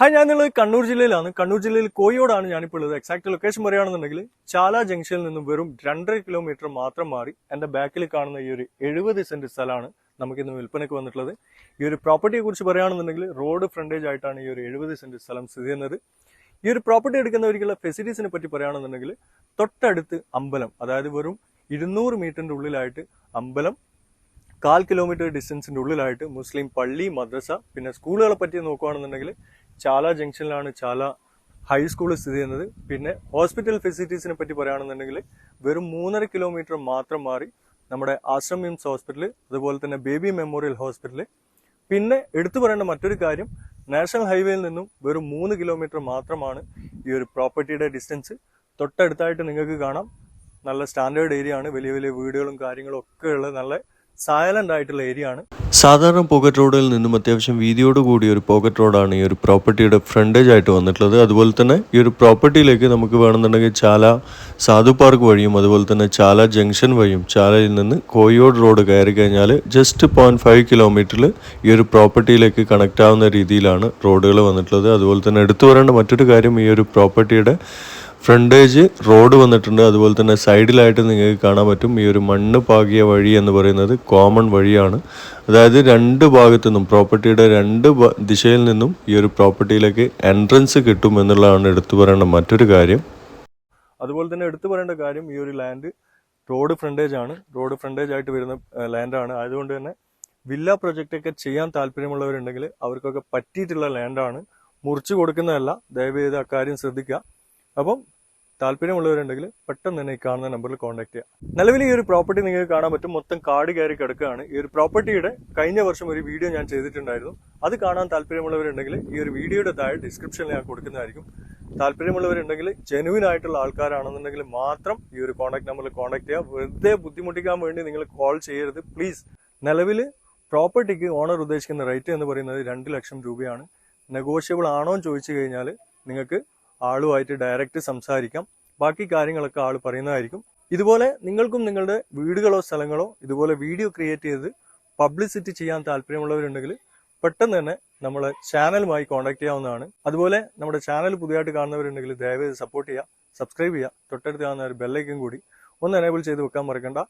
Hi ഞാനുള്ളത് കണ്ണൂർ ജില്ലയിലാണ്. കണ്ണൂർ ജില്ലയിൽ കോഴിയോടാണ് ഞാനിപ്പോൾ ഉള്ളത്. എക്സാക്ട് ലൊക്കേഷൻ പറയുകയാണെന്നുണ്ടെങ്കിൽ ചാല ജംഗ്ഷനിൽ നിന്നും വെറും രണ്ടര കിലോമീറ്റർ മാത്രം മാറി എന്റെ ബാക്കിൽ കാണുന്ന ഈ ഒരു എഴുപത് സെന്റ് സ്ഥലമാണ് നമുക്കിന്ന് വിൽപ്പനയ്ക്ക് വന്നിട്ടുള്ളത്. ഈ ഒരു പ്രോപ്പർട്ടിയെ കുറിച്ച് പറയുകയാണെന്നുണ്ടെങ്കിൽ റോഡ് ഫ്രണ്ടേജ് ആയിട്ടാണ് ഈ ഒരു എഴുപത് സെന്റ് സ്ഥലം സ്ഥിതി ചെയ്യുന്നത്. ഈ ഒരു പ്രോപ്പർട്ടി എടുക്കുന്നവർക്കുള്ള ഫെസിലിറ്റീസിനെ പറ്റി പറയുകയാണെന്നുണ്ടെങ്കിൽ തൊട്ടടുത്ത് അമ്പലം അതായത് വെറും ഇരുന്നൂറ് മീറ്ററിന്റെ ഉള്ളിലായിട്ട് അമ്പലം കാൽ കിലോമീറ്റർ ഡിസ്റ്റൻസിന്റെ ഉള്ളിലായിട്ട് മുസ്ലിം പള്ളി മദ്രസ പിന്നെ സ്കൂളുകളെ പറ്റി നോക്കുകയാണെന്നുണ്ടെങ്കിൽ ചാല ജംഗ്ഷനിലാണ് ചാല ഹൈസ്കൂൾ സ്ഥിതി ചെയ്യുന്നത്. പിന്നെ ഹോസ്പിറ്റൽ ഫെസിലിറ്റീസിനെ പറ്റി പറയുകയാണെന്നുണ്ടെങ്കിൽ വെറും മൂന്നര കിലോമീറ്റർ മാത്രം മാറി നമ്മുടെ ആശ്രം മിംസ് ഹോസ്പിറ്റൽ അതുപോലെ തന്നെ ബേബി മെമ്മോറിയൽ ഹോസ്പിറ്റൽ പിന്നെ എടുത്തു പറയേണ്ട മറ്റൊരു കാര്യം നാഷണൽ ഹൈവേയിൽ നിന്നും വെറും മൂന്ന് കിലോമീറ്റർ മാത്രമാണ് ഈ ഒരു പ്രോപ്പർട്ടിയുടെ ഡിസ്റ്റൻസ് തൊട്ടടുത്തായിട്ട് നിങ്ങൾക്ക് കാണാം. നല്ല സ്റ്റാൻഡേർഡ് ഏരിയ ആണ്. വലിയ വലിയ വീടുകളും കാര്യങ്ങളും ഒക്കെ ഉള്ള നല്ല സൈലന്റ് ആയിട്ടുള്ള ഏരിയ ആണ്. സാധാരണ പോക്കറ്റ് റോഡിൽ നിന്നും അത്യാവശ്യം വീതിയോട് കൂടിയ ഒരു പോക്കറ്റ് റോഡാണ് ഈ ഒരു പ്രോപ്പർട്ടിയുടെ ഫ്രണ്ടേജ് ആയിട്ട് വന്നിട്ടുള്ളത്. അതുപോലെ തന്നെ ഈ ഒരു പ്രോപ്പർട്ടിയിലേക്ക് നമുക്ക് വേണമെന്നുണ്ടെങ്കിൽ ചാല സാധു പാർക്ക് വഴിയും അതുപോലെ തന്നെ ചാല ജംഗ്ഷൻ വഴിയും ചാലയിൽ നിന്ന് കോഴിയോട് റോഡ് കയറി കഴിഞ്ഞാൽ ജസ്റ്റ് പോയിന്റ് ഫൈവ് കിലോമീറ്ററിൽ ഈ ഒരു പ്രോപ്പർട്ടിയിലേക്ക് കണക്റ്റ് ആവുന്ന രീതിയിലാണ് റോഡുകൾ വന്നിട്ടുള്ളത്. അതുപോലെ തന്നെ എടുത്തു പറയേണ്ട മറ്റൊരു കാര്യം ഈ ഒരു പ്രോപ്പർട്ടിയുടെ ഫ്രണ്ടേജ് റോഡ് വന്നിട്ടുണ്ട്. അതുപോലെ തന്നെ സൈഡിലായിട്ട് നിങ്ങൾക്ക് കാണാൻ പറ്റും. ഈ ഒരു മണ്ണ് പാകിയ വഴി എന്ന് പറയുന്നത് കോമൺ വഴിയാണ്. അതായത് രണ്ട് ഭാഗത്തു നിന്നും പ്രോപ്പർട്ടിയുടെ രണ്ട് ദിശയിൽ നിന്നും ഈ ഒരു പ്രോപ്പർട്ടിയിലേക്ക് എൻട്രൻസ് കിട്ടും എന്നുള്ളതാണ് എടുത്തു പറയേണ്ട മറ്റൊരു കാര്യം. അതുപോലെ തന്നെ എടുത്തു പറയേണ്ട കാര്യം ഈ ഒരു ലാൻഡ് റോഡ് ഫ്രണ്ടേജ് ആണ്. റോഡ് ഫ്രണ്ടേജ് ആയിട്ട് വരുന്ന ലാൻഡാണ് അതുകൊണ്ട് തന്നെ വില്ല പ്രൊജക്റ്റ് ഒക്കെ ചെയ്യാൻ താല്പര്യമുള്ളവരുണ്ടെങ്കിൽ അവർക്കൊക്കെ പറ്റിയിട്ടുള്ള ലാൻഡാണ്. മുറിച്ചു കൊടുക്കുന്നതല്ല. ദയവ് ചെയ്ത് അക്കാര്യം ശ്രദ്ധിക്കുക. അപ്പം താല്പര്യമുള്ളവരുണ്ടെങ്കിൽ പെട്ടെന്ന് തന്നെ ഈ കാണുന്ന നമ്പറിൽ കോൺടാക്ട് ചെയ്യാം. നിലവിൽ ഈ ഒരു പ്രോപ്പർട്ടി നിങ്ങൾക്ക് കാണാൻ പറ്റും. മൊത്തം കാട് കയറി കിടക്കുകയാണ്. ഈ ഒരു പ്രോപ്പർട്ടിയുടെ കഴിഞ്ഞ വർഷം ഒരു വീഡിയോ ഞാൻ ചെയ്തിട്ടുണ്ടായിരുന്നു. അത് കാണാൻ താല്പര്യമുള്ളവരുണ്ടെങ്കിൽ ഈ ഒരു വീഡിയോയുടെ താഴെ ഡിസ്ക്രിപ്ഷനിൽ ഞാൻ കൊടുക്കുന്നതായിരിക്കും. താല്പര്യമുള്ളവരുണ്ടെങ്കിൽ ജെനുവിൻ ആയിട്ടുള്ള ആൾക്കാരാണെന്നുണ്ടെങ്കിൽ മാത്രം ഈ ഒരു കോൺടാക്ട് നമ്പറിൽ കോൺടാക്ട് ചെയ്യുക. വെറുതെ ബുദ്ധിമുട്ടിക്കാൻ വേണ്ടി നിങ്ങൾ കോൾ ചെയ്യരുത്. പ്ലീസ് നിലവിൽ പ്രോപ്പർട്ടിക്ക് ഓണർ ഉദ്ദേശിക്കുന്ന റേറ്റ് എന്ന് പറയുന്നത് രണ്ട് ലക്ഷം രൂപയാണ്. നെഗോഷ്യബിൾ ആണോ എന്ന് ചോദിച്ചു കഴിഞ്ഞാൽ നിങ്ങൾക്ക് ആളുമായിട്ട് ഡയറക്റ്റ് സംസാരിക്കാം. ബാക്കി കാര്യങ്ങളൊക്കെ ആൾ പറയുന്നതായിരിക്കും. ഇതുപോലെ നിങ്ങൾക്കും നിങ്ങളുടെ വീടുകളോ സ്ഥലങ്ങളോ ഇതുപോലെ വീഡിയോ ക്രിയേറ്റ് ചെയ്ത് പബ്ലിസിറ്റി ചെയ്യാൻ താല്പര്യമുള്ളവരുണ്ടെങ്കിൽ പെട്ടെന്ന് തന്നെ നമ്മളെ ചാനലുമായി കോൺടാക്ട് ചെയ്യാവുന്നതാണ്. അതുപോലെ നമ്മുടെ ചാനൽ പുതിയതായിട്ട് കാണുന്നവരുണ്ടെങ്കിൽ ദയവായി സപ്പോർട്ട് ചെയ്യുക സബ്സ്ക്രൈബ് ചെയ്യുക. തൊട്ടടുത്ത് കാണുന്ന ഒരു ബെല്ലൈക്കും കൂടി ഒന്ന് എനേബിൾ ചെയ്ത് വെക്കാൻ മറക്കണ്ട.